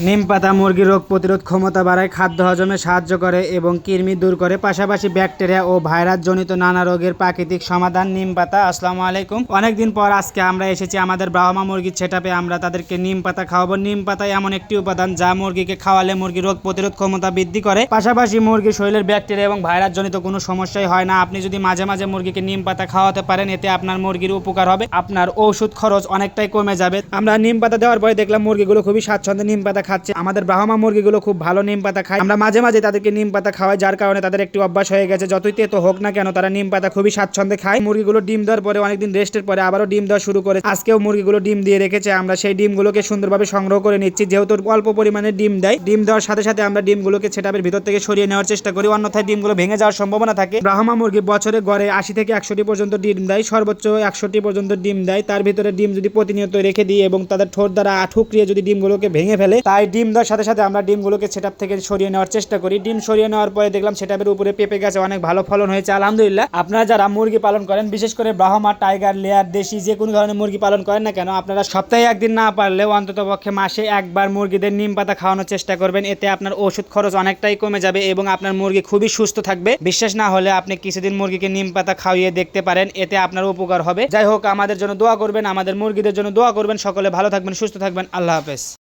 নিম পাতা মুরগির রোগ প্রতিরোধ ক্ষমতা বাড়ায় খাদ্য হজমে সাহায্য করে এবং কৃমি দূর করে। পাশাপাশি ব্যাকটেরিয়া ও ভাইরাস জনিত নানা রোগের প্রাকৃতিক সমাধান। নিম পাতা, আসসালামু আলাইকুম। অনেকদিন পর আজকে আমরা এসেছি আমাদের ব্রাহ্মা মুরগির ছেটাপে আমরা তাদেরকে নিম পাতা খাওয়াবো। নিম পাতা এমন একটি উপাদান যা মুরগিকে খাওয়ালে মুরগির রোগ প্রতিরোধ ক্ষমতা বৃদ্ধি করে। পাশাপাশি মুরগির শরীরের ব্যাকটেরিয়া এবং ভাইরাস জনিত কোনো সমস্যাই হয় না। আপনি যদি মাঝে মাঝে মুরগিকে নিম পাতা খাওয়াতে পারেন, এতে আপনার মুরগির উপকার হবে। আপনার ঔষধ খরচ অনেকটাই কমে যাবে। আমরা নিম পাতা দেওয়ার পরে দেখলাম মুরগিগুলো খুবই স্বাচ্ছন্দ্যে নিম পাতা খাচ্ছে। আমাদের ব্রাহ্মা মুরগিগুলো খুব ভালো নিম পাতা খায়। আমরা মাঝে মাঝে তাদেরকে নিম পাতা খাওয়াই, যার কারণে তাদের একটি অভ্যাস হয়ে গেছে। যতই তেতো হোক না কেন, তারা নিম পাতা খুবই স্বাচ্ছন্দ্যে খায়। মুরগিগুলো ডিম দেওয়ার পরে অনেকদিন রেস্টের পরে আবারও ডিম দেওয়া শুরু করে। আজকেও মুরগিগুলো ডিম দিয়ে রেখেছে। আমরা সেই ডিমগুলোকে সুন্দরভাবে সংগ্রহ করে নিচ্ছি। যেহেতু অল্প পরিমাণে ডিম দেয়, ডিম দেওয়ার সাথে সাথে আমরা ডিমগুলোকে সেটাপের ভিতর থেকে সরিয়ে নেওয়ার চেষ্টা করি। অন্যথায় ডিমগুলো ভেঙে যাওয়ার সম্ভাবনা থাকে। ব্রাহ্মা মুরগি বছরে গড়ে আশি থেকে একশোটি পর্যন্ত ডিম দেয়। সর্বোচ্চ একশোটি পর্যন্ত ডিম দেয়। তার ভিতরে ডিম যদি প্রতিনিয়ত রেখে দিই এবং তাদের ঠোঁট দ্বারা ঠুকরিয়ে যদি ডিমগুলোকে ভেঙে ফেলে তাই ডিম দেওয়ার সাথে সাথে আমরা ডিমগুলোকে সেটাপ থেকে সরিয়ে নেওয়ার চেষ্টা করি। ডিম সরিয়ে নেওয়ার পরে দেখলাম সেটাপের উপরে পেঁপে গেছে অনেক ভালো ফলন হয়েছে, আলহামদুলিল্লাহ। আপনারা যারা মুরগি পালন করেন, বিশেষ করে ব্রাহ্মা, টাইগার, লেয়ার, দেশি, যে কোনো ধরনের মুরগি পালন করেন না কেন, আপনারা সপ্তাহে একদিন না পারলেও অন্তত পক্ষে মাসে একবার মুরগিদের নিম পাতা খাওয়ানোর চেষ্টা করবেন। এতে আপনার ওষুধ খরচ অনেকটাই কমে যাবে এবং আপনার মুরগি খুবই সুস্থ থাকবে। বিশ্বাস না হলে আপনি কিছুদিন মুরগিকে নিম পাতা খাওয়িয়ে দেখতে পারেন, এতে আপনার উপকার হবে। যাই হোক, আমাদের জন্য দোয়া করবেন, আমাদের মুরগিদের জন্য দোয়া করবেন। সকলে ভালো থাকবেন, সুস্থ থাকবেন। আল্লাহ হাফেজ।